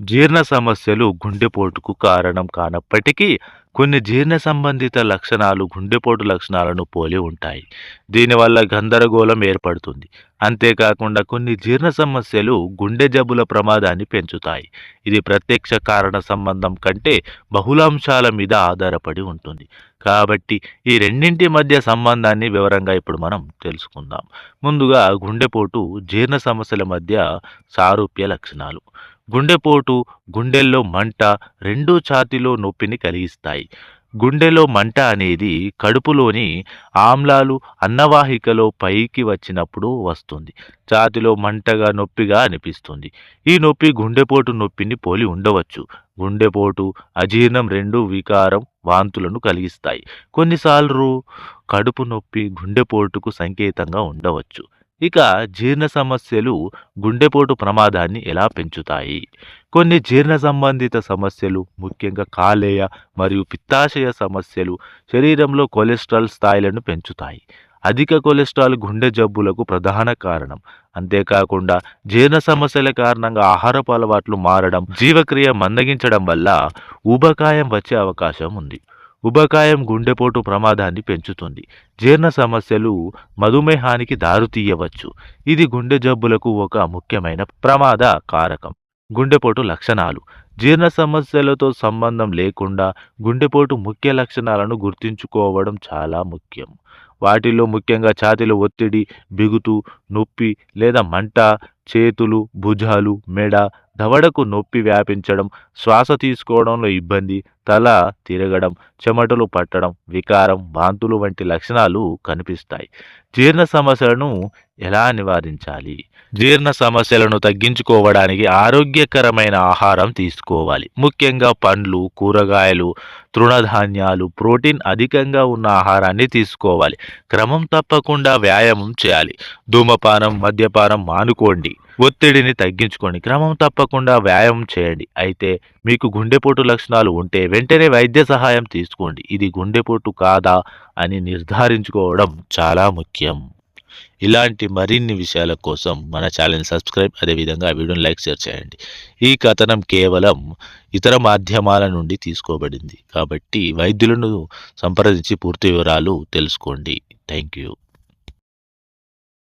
జీర్ణ సమస్యలు గుండెపోటుకు కారణం కానప్పటికీ కొన్ని జీర్ణ సంబంధిత లక్షణాలు గుండెపోటు లక్షణాలను పోలి ఉంటాయి. దీనివల్ల గందరగోళం ఏర్పడుతుంది. అంతేకాకుండా కొన్ని జీర్ణ సమస్యలు గుండె జబ్బుల ప్రమాదాన్ని పెంచుతాయి. ఇది ప్రత్యక్ష కారణ సంబంధం కంటే బహుళాంశాల మీద ఆధారపడి ఉంటుంది. కాబట్టి ఈ రెండింటి మధ్య సంబంధాన్ని వివరంగా ఇప్పుడు మనం తెలుసుకుందాం. ముందుగా గుండెపోటు జీర్ణ సమస్యల మధ్య సారూప్య లక్షణాలు. గుండెపోటు గుండెల్లో మంట రెండూ ఛాతీలో నొప్పిని కలిగిస్తాయి. గుండెలో మంట అనేది కడుపులోని ఆమ్లాలు అన్నవాహికలో పైకి వచ్చినప్పుడు వస్తుంది. ఛాతిలో మంటగా నొప్పిగా అనిపిస్తుంది. ఈ నొప్పి గుండెపోటు నొప్పిని పోలి ఉండవచ్చు. గుండెపోటు అజీర్ణం రెండు వికారం వాంతులను కలిగిస్తాయి. కొన్నిసార్లు కడుపు నొప్పి గుండెపోటుకు సంకేతంగా ఉండవచ్చు. ఇక జీర్ణ సమస్యలు గుండెపోటు ప్రమాదాన్ని ఎలా పెంచుతాయి? కొన్ని జీర్ణ సంబంధిత సమస్యలు ముఖ్యంగా కాలేయ మరియు పిత్తాశయ సమస్యలు శరీరంలో కొలెస్ట్రాల్ స్థాయిలను పెంచుతాయి. అధిక కొలెస్ట్రాల్ గుండె జబ్బులకు ప్రధాన కారణం. అంతేకాకుండా జీర్ణ సమస్యల కారణంగా ఆహారపు అలవాట్లు మారడం జీవక్రియ మందగించడం వల్ల ఊబకాయం వచ్చే అవకాశం ఉంది. ఉబకాయం గుండెపోటు ప్రమాదాన్ని పెంచుతుంది. జీర్ణ సమస్యలు మధుమేహానికి దారుతీయవచ్చు ఇది గుండె జబ్బులకు ఒక ముఖ్యమైన ప్రమాద కారకం. గుండెపోటు లక్షణాలు. జీర్ణ సమస్యలతో సంబంధం లేకుండా గుండెపోటు ముఖ్య లక్షణాలను గుర్తుంచుకోవడం చాలా ముఖ్యం. వాటిలో ముఖ్యంగా ఛాతీలో ఒత్తిడి బిగుతు నొప్పి లేదా మంట చేతులు భుజాలు మెడ దవడకు నొప్పి వ్యాపించడం శ్వాస తీసుకోవడంలో ఇబ్బంది తల తిరగడం చెమటలు పట్టడం వికారం వాంతులు వంటి లక్షణాలు కనిపిస్తాయి. జీర్ణ సమస్యలను ఎలా నివారించాలి? జీర్ణ సమస్యలను తగ్గించుకోవడానికి ఆరోగ్యకరమైన ఆహారం తీసుకోవాలి. ముఖ్యంగా పండ్లు కూరగాయలు తృణధాన్యాలు ప్రోటీన్ అధికంగా ఉన్న ఆహారాన్ని తీసుకోవాలి. క్రమం తప్పకుండా వ్యాయామం చేయాలి. ధూమపానం మద్యపానం మానుకోండి. ఒత్తిడిని తగ్గించుకోండి. క్రమం తప్పకుండా వ్యాయామం చేయండి. అయితే మీకు గుండెపోటు లక్షణాలు ఉంటే వెంటనే వైద్య సహాయం తీసుకోండి. ఇది గుండెపోటు కాదా అని నిర్ధారించుకోవడం చాలా ముఖ్యం. ఇలాంటి మరిన్ని విషయాల కోసం మన ఛానల్ని సబ్స్క్రైబ్ అదేవిధంగా ఆ వీడియోని లైక్ షేర్ చేయండి. ఈ కథనం కేవలం ఇతర మాధ్యమాల నుండి తీసుకోబడింది. కాబట్టి వైద్యులను సంప్రదించి పూర్తి వివరాలు తెలుసుకోండి. Thank you